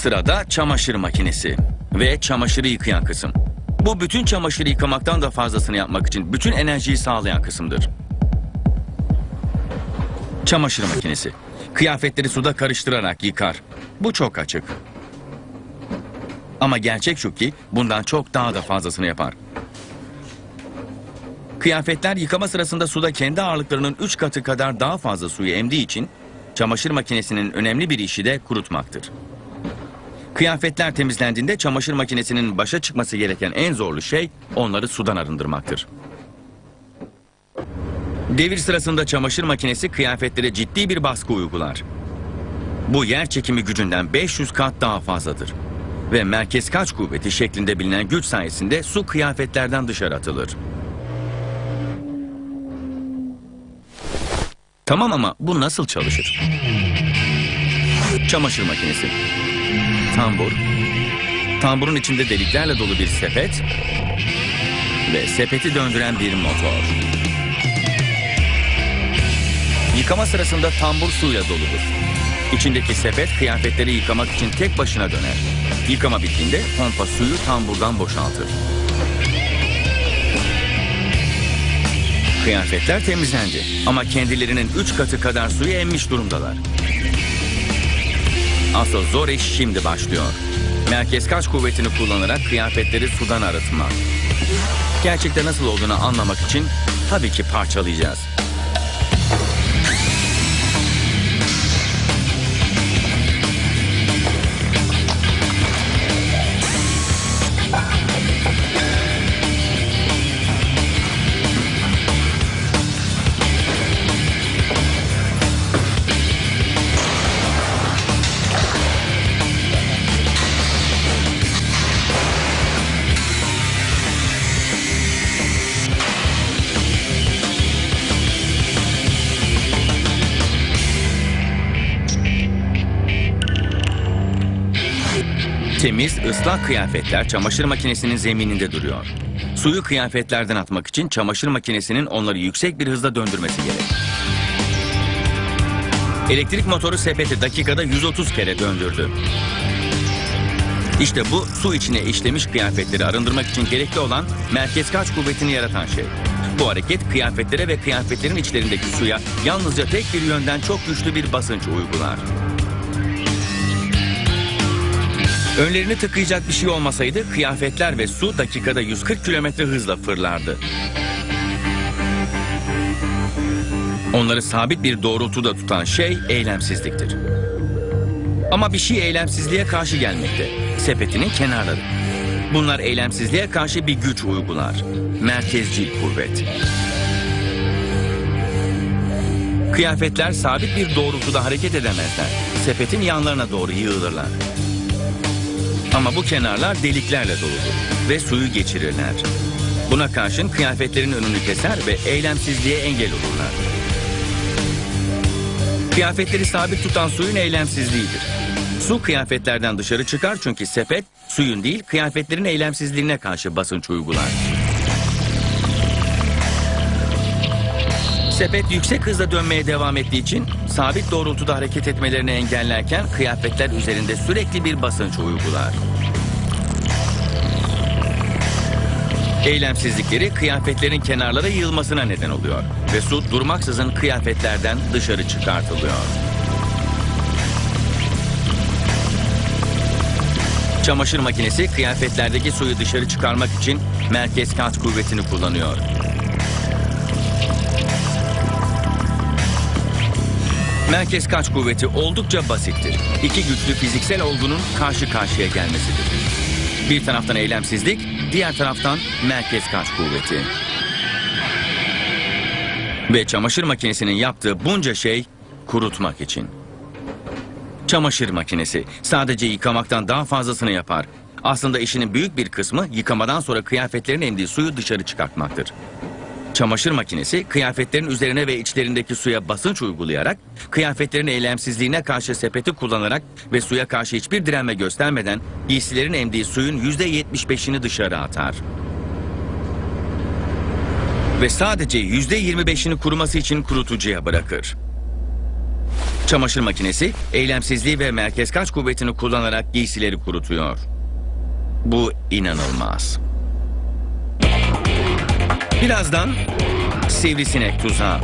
Sırada çamaşır makinesi ve çamaşırı yıkayan kısım. Bu bütün çamaşırı yıkamaktan da fazlasını yapmak için bütün enerjiyi sağlayan kısımdır. Çamaşır makinesi. Kıyafetleri suda karıştırarak yıkar. Bu çok açık. Ama gerçek şu ki bundan çok daha da fazlasını yapar. Kıyafetler yıkama sırasında suda kendi ağırlıklarının 3 katı kadar daha fazla suyu emdiği için çamaşır makinesinin önemli bir işi de kurutmaktır. Kıyafetler temizlendiğinde çamaşır makinesinin başa çıkması gereken en zorlu şey onları sudan arındırmaktır. Devir sırasında çamaşır makinesi kıyafetlere ciddi bir baskı uygular. Bu yer çekimi gücünden 500 kat daha fazladır. Ve merkez kaç kuvveti şeklinde bilinen güç sayesinde su kıyafetlerden dışarı atılır. Tamam ama bu nasıl çalışır? Çamaşır makinesi. Tambur. Tamburun içinde deliklerle dolu bir sepet. Ve sepeti döndüren bir motor. Yıkama sırasında tambur suyla doludur. İçindeki sepet kıyafetleri yıkamak için tek başına döner. Yıkama bittiğinde pompa suyu tamburdan boşaltır. Kıyafetler temizlendi ama kendilerinin üç katı kadar suyu emmiş durumdalar. Asıl zor iş şimdi başlıyor. Merkez kaç kuvvetini kullanarak kıyafetleri sudan arıtmak. Gerçekte nasıl olduğunu anlamak için tabii ki parçalayacağız. Temiz, ıslak kıyafetler çamaşır makinesinin zemininde duruyor. Suyu kıyafetlerden atmak için çamaşır makinesinin onları yüksek bir hızla döndürmesi gerek. Elektrik motoru sepeti dakikada 130 kere döndürdü. İşte bu su içine işlemiş kıyafetleri arındırmak için gerekli olan merkez kaç kuvvetini yaratan şey. Bu hareket kıyafetlere ve kıyafetlerin içlerindeki suya yalnızca tek bir yönden çok güçlü bir basınç uygular. Önlerini tıkayacak bir şey olmasaydı kıyafetler ve su dakikada 140 kilometre hızla fırlardı. Onları sabit bir doğrultuda tutan şey eylemsizliktir. Ama bir şey eylemsizliğe karşı gelmekte. Sepetinin kenarları. Bunlar eylemsizliğe karşı bir güç uygular. Merkezcil kuvvet. Kıyafetler sabit bir doğrultuda hareket edemezler. Sepetin yanlarına doğru yığılırlar. Ama bu kenarlar deliklerle doludur ve suyu geçirirler. Buna karşın kıyafetlerin önünü keser ve eylemsizliğe engel olurlar. Kıyafetleri sabit tutan suyun eylemsizliğidir. Su kıyafetlerden dışarı çıkar çünkü sepet suyun değil kıyafetlerin eylemsizliğine karşı basınç uygular. Sepet yüksek hızla dönmeye devam ettiği için sabit doğrultuda hareket etmelerini engellerken kıyafetler üzerinde sürekli bir basınç uygular. Eylemsizlikleri kıyafetlerin kenarlara yığılmasına neden oluyor ve su durmaksızın kıyafetlerden dışarı çıkartılıyor. Çamaşır makinesi kıyafetlerdeki suyu dışarı çıkarmak için merkez kat kuvvetini kullanıyor. Merkez kaç kuvveti oldukça basittir. İki güçlü fiziksel olgunun karşı karşıya gelmesidir. Bir taraftan eylemsizlik, diğer taraftan merkez kaç kuvveti. Ve çamaşır makinesinin yaptığı bunca şey kurutmak için. Çamaşır makinesi sadece yıkamaktan daha fazlasını yapar. Aslında işinin büyük bir kısmı yıkamadan sonra kıyafetlerin emdiği suyu dışarı çıkartmaktır. Çamaşır makinesi kıyafetlerin üzerine ve içlerindeki suya basınç uygulayarak, kıyafetlerin eylemsizliğine karşı sepeti kullanarak ve suya karşı hiçbir direnme göstermeden giysilerin emdiği suyun yüzde 75'ini dışarı atar. Ve sadece yüzde 25'ini kuruması için kurutucuya bırakır. Çamaşır makinesi eylemsizliği ve merkez kaç kuvvetini kullanarak giysileri kurutuyor. Bu inanılmaz. Birazdan sivrisinek tuzağı.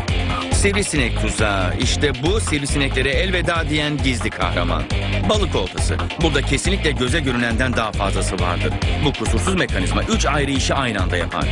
Sivrisinek tuzağı. İşte bu sivrisineklere elveda diyen gizli kahraman. Balık oltası. Burada kesinlikle göze görünenden daha fazlası vardır. Bu kusursuz mekanizma üç ayrı işi aynı anda yapar.